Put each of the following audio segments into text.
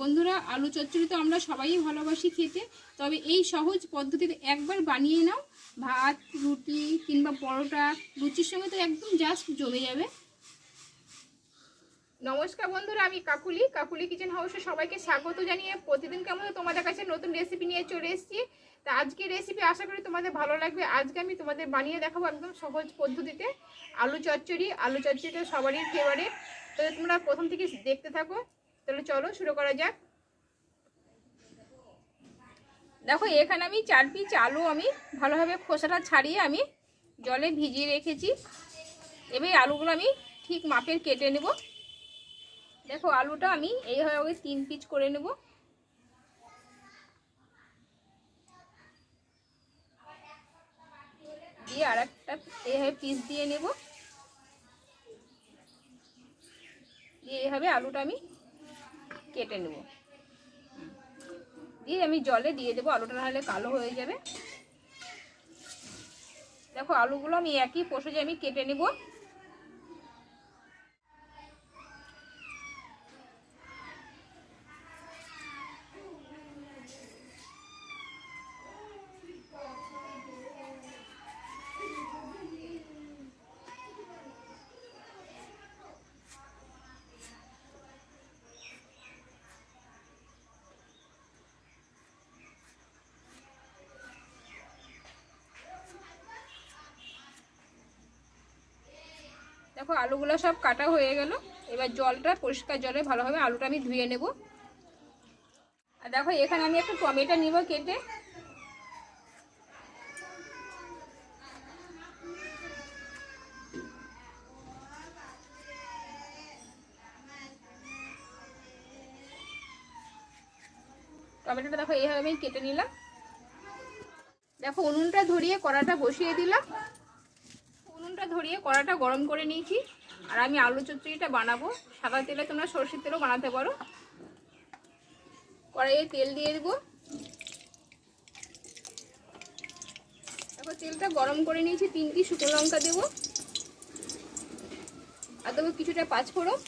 বন্ধুরা, আলু চচ্চড়ি তো আমরা সবাই ভালোবাসি খেতে, তবে এই সহজ পদ্ধতিতে একবার বানিয়ে নাও। ভাত, রুটি কিংবা পরোটা, লুচির সঙ্গে তো একদম জাস্ট জমে যাবে। নমস্কার বন্ধুরা, আমি কাকুলি। কাকুলি কিচেন হাউসে সবাইকে স্বাগত জানিয়ে প্রতিদিন কেমন তোমাদের কাছে নতুন রেসিপি নিয়ে চলে এসেছি। তা আজকে রেসিপি আশা করি তোমাদের ভালো লাগবে। আজকে আমি তোমাদের বানিয়ে দেখাবো একদম সহজ পদ্ধতিতে আলু চচ্চড়ি। আলু চচ্চড়িটা সবারই ফেভারিট তো তোমরা প্রথম থেকে দেখতে থাকো। তাহলে চলো শুরু করা যাক। দেখো, এখানে আমি চার পিস আলু আমি ভালোভাবে খোসাটা ছাড়িয়ে আমি জলে ভিজিয়ে রেখেছি। এবার আলুগুলো আমি ঠিক মাপের কেটে নেব। দেখো, আলুটা আমি এইভাবে তিন পিস করে নেব। দিয়ে আর একটা এইভাবে পিস দিয়ে নেব। দিয়ে এইভাবে আলুটা আমি কেটে নেব। দিয়ে আমি জলে দিয়ে দেবো, আলুটা নাহলে কালো হয়ে যাবে। দেখো, আলুগুলো আমি একই পোষে আমি কেটে নেব। দেখো, আলুগুলো সব কাটা হয়ে গেল। এবার জলটা পরিষ্কার জলে ভালোভাবে আলুটা আমি ধুয়ে নেব। আর দেখো, এখানে আমি একটা টমেটো নিব কেটে। টমেটোটা দেখো, এইভাবে আমি কেটে নিলাম। দেখো, উনুনটা ধরিয়ে কড়াটা বসিয়ে দিলাম। ধরিয়ে কড়াটা গরম করে নিয়েছি। আর আমি আলু চচ্চড়িটা বানাবো। সাদা তেলে তোমরা সরষের তেলও বানাতে পারো। কড়াইয়ে তেল দিয়ে দেবো। তারপর তেলটা গরম করে নিয়েছি। তিনটি শুকনো লঙ্কা দেবো। আর দেবো কিছুটা পাঁচফোড়ন।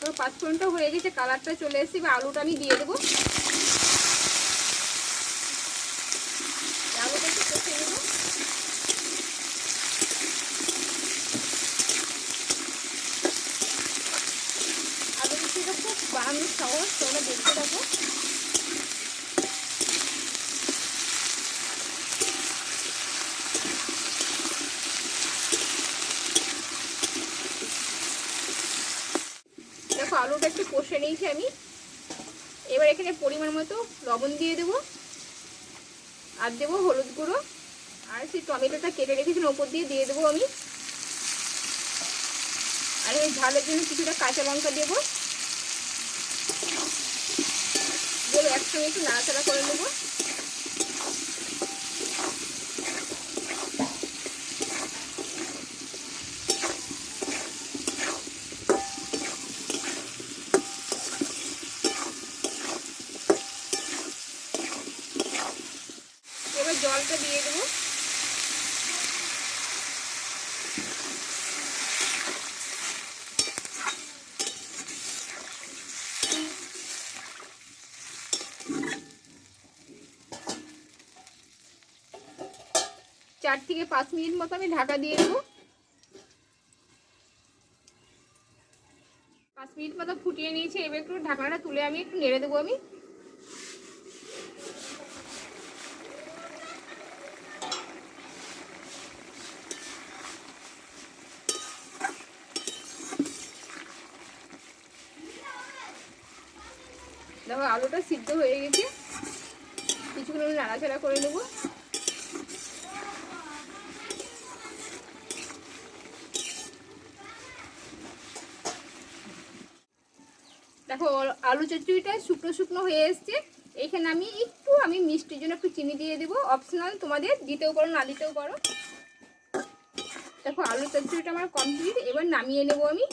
তো পাঁচফোড়নটা হয়ে গেছে। কালারটা চলে এসেছে। এবার আলুটা আমি দিয়ে দেবো আলুটা একটু কষে নেব আলু মিষ্টিটা খুব বানানোর সহজ তোমরা দেখতে থাকো দেখো আলুটা একটু কষে নিয়েছি আমি। এবার এখানে পরিমাণ মতো লবণ দিয়ে দেবো, আর দেবো হলুদ গুঁড়ো, আর সেই টমেটোটা কেটে রেখেছিলাম ওপর দিয়ে দিয়ে দেবো আমি। আর এই ঝালের জন্য কিছুটা কাঁচা লঙ্কা দেবো। একসঙ্গে একটু নাড়াচাড়া করে নেব এবার জলটা দিয়ে দেবো। চার থেকে পাঁচ মিনিট মতো আমি ঢাকা দিয়ে দেবো। পাঁচ মিনিট মতো ফুটিয়ে নিয়েছি, এবার একটু ঢাকনাটা তুলে আমি একটু নেড়ে দেবো আমি। দেখো, আলুটা সিদ্ধ হয়ে গেছে। কিছুক্ষণ আমি নাড়াচাড়া করে নেব। দেখো, আলু চচ্চড়িটা শুকনো শুকনো হয়ে এসছে। এখানে আমি একটু, আমি মিষ্টির জন্য একটু চিনি দিয়ে দেবো। অপশনাল তোমাদের দিতেও পারো, না দিতেও পারো। দেখো, আলু চচ্চড়িটা আমার কমপ্লিট এবার নামিয়ে নেব আমি।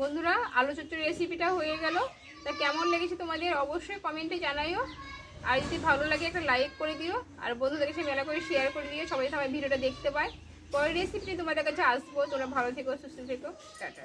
বন্ধুরা, আলু চচ্চড়ি রেসিপিটা হয়ে গেল। তা কেমন লেগেছে তোমাদের অবশ্যই কমেন্টে জানাইও। আর যদি ভালো লাগে, একটা লাইক করে দিও। আর বন্ধুদের কাছে মেলা করে শেয়ার করে দিও, সবাই সবাই ভিডিওটা দেখতে পায়। পরের রেসিপিটি তোমাদের কাছে আসব। তোমরা ভালো থেকো, সুস্থ থেকো। টাটা।